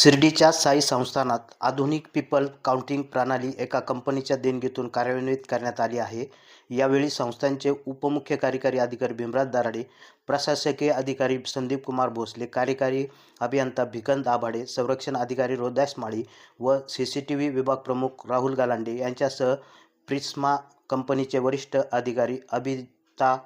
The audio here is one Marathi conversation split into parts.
शिर्डीच्या साई संस्थानात आधुनिक पीपल काउंटिंग प्रणाली एका कंपनीच्या देणगीतून कार्यान्वित करण्यात आली आहे. यावेळी संस्थांचे उपमुख्य कार्यकारी अधिकारी भीमराज दराडे प्रशासकीय अधिकारी संदीप कुमार भोसले कार्यकारी अभियंता भिकंत आभाडे संरक्षण अधिकारी रोदास माळी व सी सी टी व्ही विभाग प्रमुख राहुल गालांडे यांच्यासह प्रिस्मा कंपनीचे वरिष्ठ अधिकारी अभिता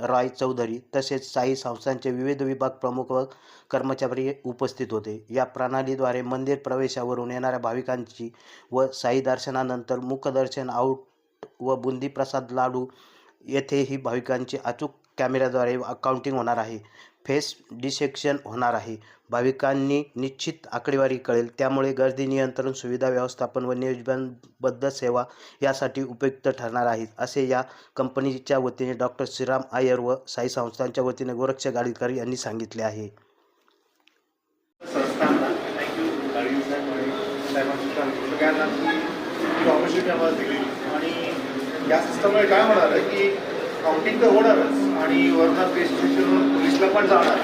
रॉय चौधरी तसेच साई संस्थांचे विविध विभाग प्रमुख व कर्मचारी उपस्थित होते. या प्रणालीद्वारे मंदिर प्रवेशावरून येणाऱ्या भाविकांची व साई दर्शनानंतर मुखदर्शन आऊट व बुंदी प्रसाद लाडू येथेही भाविकांची अचूक कॅमेऱ्याद्वारे अकाउंटिंग होणार आहे. फेस डिसेक्शन होणार आहे. भाविकांनी निश्चित आकडेवारी कळेल. त्यामुळे गर्दी नियंत्रण सुविधा व्यवस्थापन व नियोजनबद्ध सेवा यासाठी उपयुक्त ठरणार आहेत असे या कंपनीच्या वतीने डॉक्टर श्रीराम आयर व साई संस्थांच्या वतीने गोरक्ष गाडीकर यांनी सांगितले आहे. आणि या सिस्टममुळे काय होणार आहे की काउंटिंग तर होणारच आणि वरनं पे स्टेशनवर पण जाणार.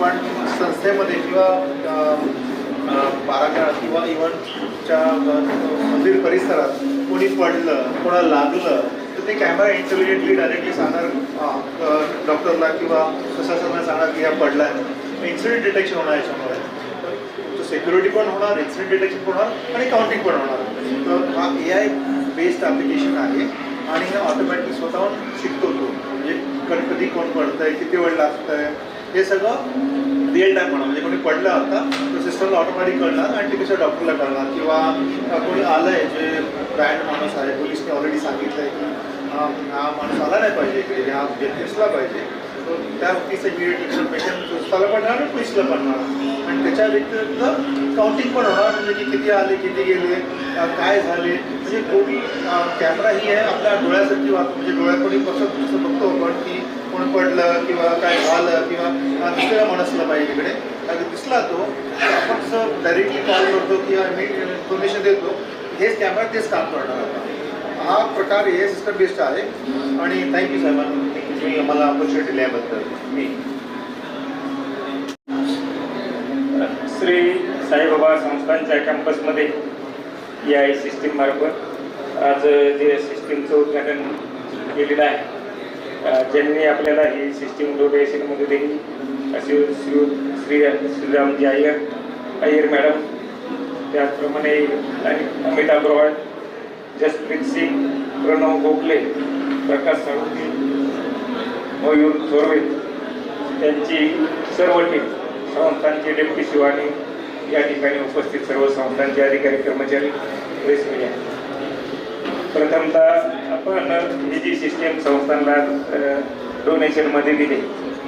पण संस्थेमध्ये किंवा अं, किंवा इव्हनच्या मंदिर परिसरात कोणी पडलं कोणाला लागलं तर ते कॅमेरा इंटेलिजंटली डायरेक्टली सांगणार डॉक्टरला किंवा प्रशासनाला सांगणार की हा पडला आहे. इन्सिडेंट डिटेक्शन होणार याच्यामुळे. तर सिक्युरिटी पण होणार इन्सिडेंट डिटेक्शन पण होणार आणि काउंटिंग पण होणार. तर हा ए आय बेस्ड ॲप्लिकेशन आहे आणि हे ऑटोमॅटिक स्वतःहून शिकतो तो. म्हणजे कधी कधी कोण पडतंय किती वेळ लागतंय हे सगळं रिअल टाईम म्हणा. म्हणजे कोणी पडलं आता तर सिस्टमला ऑटोमॅटिक कळणार आणि ते कसं डॉक्टरला कळणार? किंवा अं, कोणी आलंय जे ब्रँड माणूस आहे पोलिसने ऑलरेडी सांगितलंय की हा माणूस आला नाही पाहिजे इकडे हा व्यक्ती पाहिजे. त्या व्यक्तीचं इमिडिएट इन्फॉर्मेशन पोलिसला पण आणि पोलिसला पण आणि त्याच्या व्यतिरिक्त काउंटिंग पण होणार म्हणजे की किती आले किती गेले काय झाले. म्हणजे कोणी कॅमेरा ही आहे आपल्या डोळ्यासाठी वाहतो म्हणजे डोळ्याकडे कसं कसं बघतो आपण की कोण पडलं किंवा काय झालं किंवा दुसऱ्या माणसला पाहिजे इकडे अगदी दिसला तो आपण जसं डायरेक्टली कॉल करतो किंवा मी इन्फॉर्मेशन देतो हेच कॅमेरा तेच काम करणार हा प्रकार हे सिस्टम बेस्ट आहे. आणि थँक्यू साहेबांना. तुम्ही आम्हाला ऑपॉर्च्युनिटी दिल्याबद्दल मी. श्री साईबाबा संस्थांच्या कॅम्पसमध्ये या सिस्टीम मार्फत आज जे सिस्टीमचं उद्घाटन केलेलं आहे ज्यांनी आपल्याला ही सिस्टीम डोनेशनमध्ये दिली असे श्री श्री श्रीरामजी अय्यर अय्यर मॅडम त्याचप्रमाणे आणि अग्रवाल जसप्रीत सिंग प्रणव गोखले प्रकाश साळुंके मयूर थोरवे त्यांची सर्व टीम संस्थांचे डेप्टी शिवानी या ठिकाणी उपस्थित सर्व संस्थांचे अधिकारी कर्मचारी प्रेस मीडिया प्रथमतः आपण ही जी सिस्टीम संस्थांना डोनेशनमध्ये दिली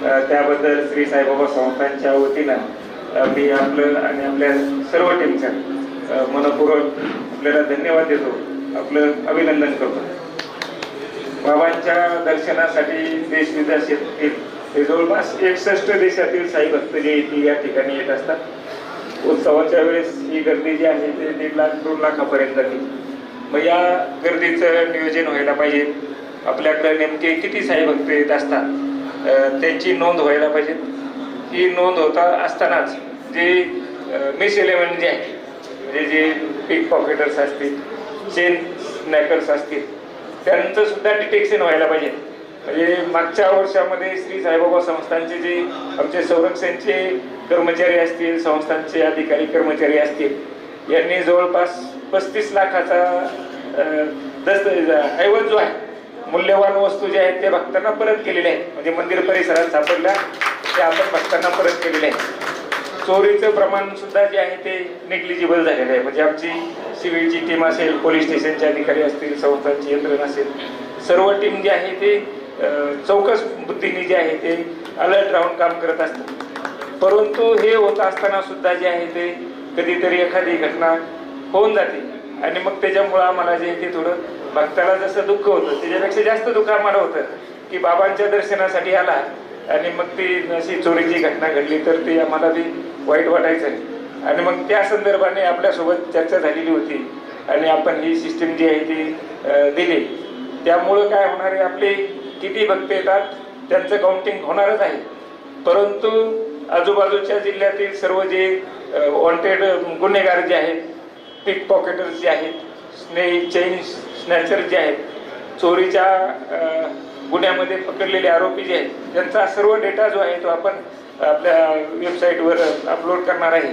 त्याबद्दल श्री साईबाबा संस्थांच्या वतीनं मी आपलं आणि आपल्या सर्व टीमचं मनपूर्वक आपल्याला धन्यवाद देतो आपलं अभिनंदन करतो. बाबांच्या दर्शनासाठी देश विदेशातील हे जवळपास एकसष्ट देशातील साई भक्त जे येतील या ठिकाणी येत असतात. उत्सवाच्या वेळेस ही गर्दी जी आहे ते दीड लाख दोन लाखापर्यंत जाते. मग या गर्दीचं नियोजन व्हायला पाहिजे. आपल्याकडे नेमके किती साई भक्त येत असतात त्यांची नोंद व्हायला पाहिजे. ही नोंद होता असतानाच जे मिस इलेव्हन जे आहे म्हणजे जे पिक पॉकेटर्स असतील चेन स्नॅकर्स असतील त्यांचं सुद्धा डिटेक्शन व्हायला पाहिजे. म्हणजे मागच्या वर्षामध्ये श्री साईबाबा संस्थांचे जे आमचे संरक्षणचे कर्मचारी असतील संस्थांचे अधिकारी कर्मचारी असतील यांनी जवळपास पस्तीस लाखाचा दस्त ऐवज जो आहे मूल्यवान वस्तू जे आहेत ते भक्तांना परत केलेल्या आहेत. म्हणजे मंदिर परिसरात सापडल्या ते आपण भक्तांना परत केलेले आहेत. चोरीचं प्रमाण सुद्धा जे आहे ते निग्लिजिबल झालेलं आहे. म्हणजे आमची सिव्हिलची टीम असेल पोलीस स्टेशनचे अधिकारी असतील संस्थांची यंत्रणा असेल सर्व टीम जी आहे ते चौकस बुद्धीने जे आहे ते अलर्ट राहून काम करत असतात परंतु हे होत असताना सुद्धा जे आहे ते कधीतरी एखादी घटना होऊन जाते. आणि मग त्याच्यामुळं आम्हाला जे आहे ते थोडं भक्ताला जसं दुःख होतं त्याच्यापेक्षा जास्त दुःख आम्हाला होतं की बाबांच्या दर्शनासाठी आला. आणि मग ती अशी चोरीची घटना घडली तर ते आम्हाला बी वाईट वाटायचं. आणि मग त्या संदर्भाने आपल्यासोबत चर्चा झालेली होती. आणि आपण ही सिस्टीम जी आहे ती दिली. त्यामुळं काय होणार आहे आपले किती भक्त येतात त्यांचं काउंटिंग होणारच आहे. परंतु आजूबाजूच्या जिल्ह्यातील सर्व जे वॉन्टेड गुन्हेगार जे आहेत पिक पॉकेटर्स जे आहेत स्ने चेन स्नॅचर जे आहेत चोरीच्या गुन्ह्यामध्ये पकडलेले आरोपी जे आहेत त्यांचा सर्व डेटा जो आहे तो आपण आपल्या वेबसाईटवर अपलोड करणार आहे.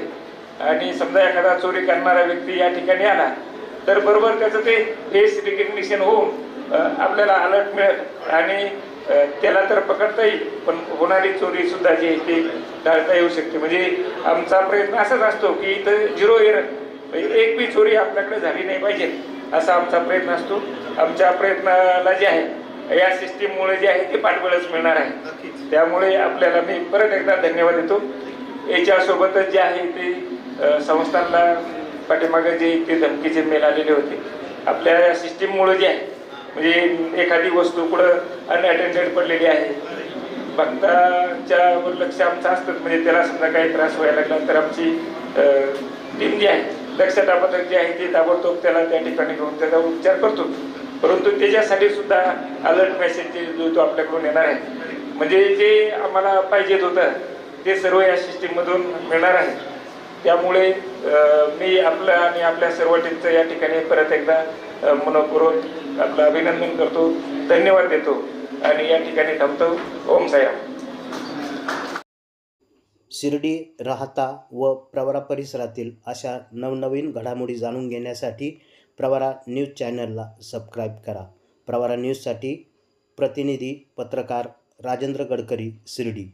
आणि समजा एखादा चोरी करणारा व्यक्ती या ठिकाणी आला तर बरोबर त्याचं ते फेस रिकग्निशन होऊन आपल्याला अलर्ट मिळेल. आणि त्याला तर पकडता येईल पण होणारी चोरी सुद्धा जी आहे ती टाळता येऊ शकते. म्हणजे आमचा प्रयत्न असाच असतो की इथं झिरो एरर म्हणजे एक बी चोरी आपल्याकडे झाली नाही पाहिजे असा आमचा प्रयत्न असतो. आमच्या प्रयत्नाला जे आहे या सिस्टीममुळे जे आहे ते पाठबळच मिळणार आहे. त्यामुळे आपल्याला मी परत एकदा धन्यवाद देतो. याच्यासोबतच जे आहे ते संस्थांना पाठीमागे जे ते धमकीचे मेल आलेले होते. आपल्या या सिस्टीममुळे जे आहे म्हणजे एखादी वस्तू कुठं अनअटेंडेड पडलेली आहे. भक्ताच्या वर लक्ष आमचं असतं म्हणजे त्याला समजा काही त्रास व्हायला लागला तर आमची टीम जी आहे दक्षता पथक जे आहे ते ताबडतोब त्याला त्या ठिकाणी घेऊन त्याचा उपचार करतो. परंतु त्याच्यासाठी सुद्धा अलर्ट मेसेज जो तो आपल्याकडून येणार आहे. म्हणजे जे आम्हाला पाहिजेत होतं ते सर्व या सिस्टीममधून मिळणार आहे. त्यामुळे मी आपलं आणि आपल्या सर्व टीमचं या ठिकाणी परत एकदा मनपूर्वक आपलं अभिनंदन करतो धन्यवाद देतो आणि या ठिकाणी थांबतो. ओम साईराम. शिर्डी राहता व प्रवरा परिसरातील अशा नवनवीन घडामोडी जाणून घेण्यासाठी प्रवरा न्यूज चॅनलला सबस्क्राईब करा. प्रवरा न्यूजसाठी प्रतिनिधी पत्रकार राजेंद्र गडकरी शिर्डी.